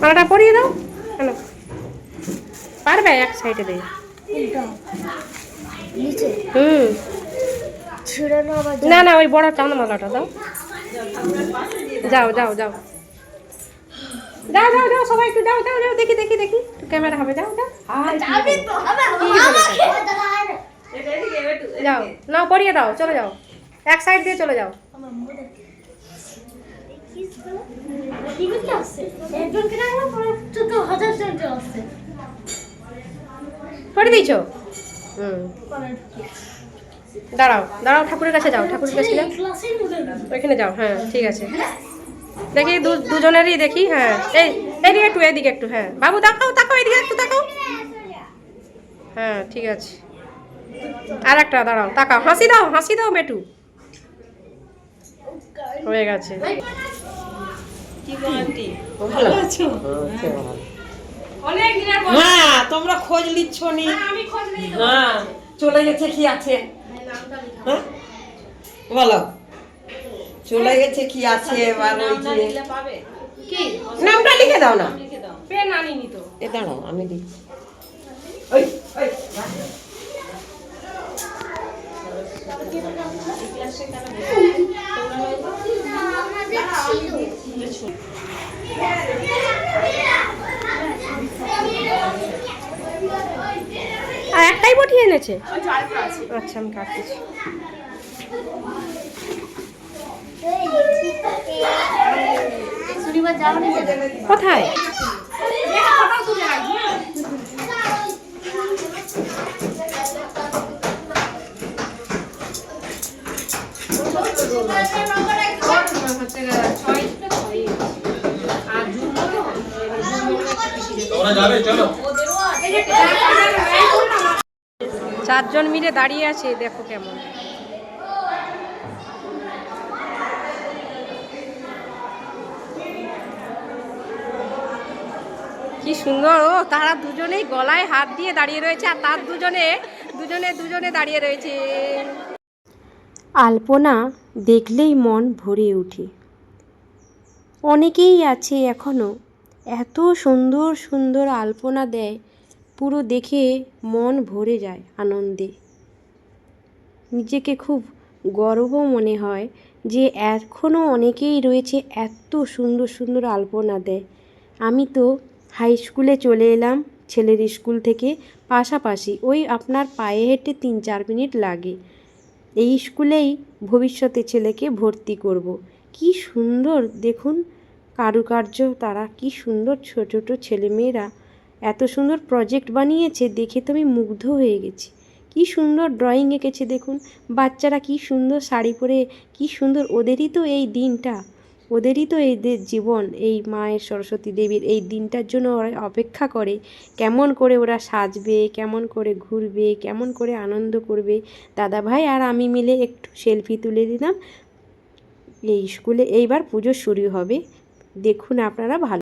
মালাটা পরিয়ে দাও। কেন পারবে এক সাইডে দিয়ে হুম। না না ওই বড় চাঁদ মালাটা দাও। যাও যাও যাও। যাও যাও যাও সবাই একটু যাও যাও দেখি দেখি দেখি। ক্যামেরা হবে বলেছে? আমাকে। যাও নাও পরিয়ে দাও চলে যাও। এক সাইড দিয়ে চলে যাও। আছে আসছে দিয়েছ? হুম। দাঁড়াও দাঁড়াও, ঠাকুরের কাছে যাও, ঠাকুরের কাছে যাও। ওইখানে যাও হ্যাঁ ঠিক আছে। দেখি দুজনেরই দেখি হ্যাঁ। এই এদিকে একটু এদিকে একটু হ্যাঁ। বাবু তাকাও তাকাও এদিকে একটু তাকাও হ্যাঁ ঠিক আছে। আর একটা, দাঁড়াও, তাকাও। হাসি দাও হাসি দাও বেটু হয়ে গেছে। ভালো আছো? হ্যাঁ। তোমরা খোঁজ নিচ্ছ নি। আমি হ্যাঁ চলে গেছে কি আছে? হ্যাঁ? বলো। চলে গেছে কি আছে এবার ওই যে কি? নামটা লিখে দাও না। পেন আনিনি তো। এ দাঁড়াও আমি দিচ্ছি। ওই ওই আর একটাই বটি এনেছে? আচ্ছা আমি কাটতেছি কোথায় যাবে চলো চারজন মিলে দাঁড়িয়ে আছে দেখো কেমন। কি সুন্দর ও তারা দুজনেই গলায় হাত দিয়ে দাঁড়িয়ে রয়েছে আর তার দুজনে দুজনে দুজনে দাঁড়িয়ে রয়েছে। আলপনা দেখলেই মন ভরে ওঠে। অনেকেই আছে এখনও এত সুন্দর সুন্দর আলপনা দেয়, পুরো দেখে মন ভরে যায় আনন্দে। নিজেকে খুব গর্ব মনে হয় যে এখনও অনেকেই রয়েছে এত সুন্দর সুন্দর আলপনা দেয়। আমি তো হাই স্কুলে চলে এলাম, ছেলের স্কুল থেকে পাশাপাশি ওই আপনার পায়ে হেঁটে তিন চার মিনিট লাগে। এই স্কুলেই ভবিষ্যতে ছেলেকে ভর্তি করব। কি সুন্দর, দেখুন। কারুকার্য, তারা কি সুন্দর ছোট, ছোটো ছেলেমেয়েরা। এত সুন্দর প্রজেক্ট বানিয়েছে, দেখে তো আমি মুগ্ধ হয়ে গেছি। কি সুন্দর ড্রয়িং এঁকেছে দেখুন। বাচ্চারা কি সুন্দর শাড়ি পরে, কি সুন্দর। ওদেরই তো এই দিনটা। ওদেরই তো এদের জীবন। এই মায়ের সরস্বতী দেবীর এই দিনটার জন্য ওরা অপেক্ষা করে। কেমন করে ওরা সাজবে, কেমন করে ঘুরবে, কেমন করে আনন্দ করবে। দাদা ভাই আর আমি মিলে একটু সেলফি তুলে দিলাম। এই স্কুলে এইবার পুজো শুরু হবে। দেখুন আপনারা ভালো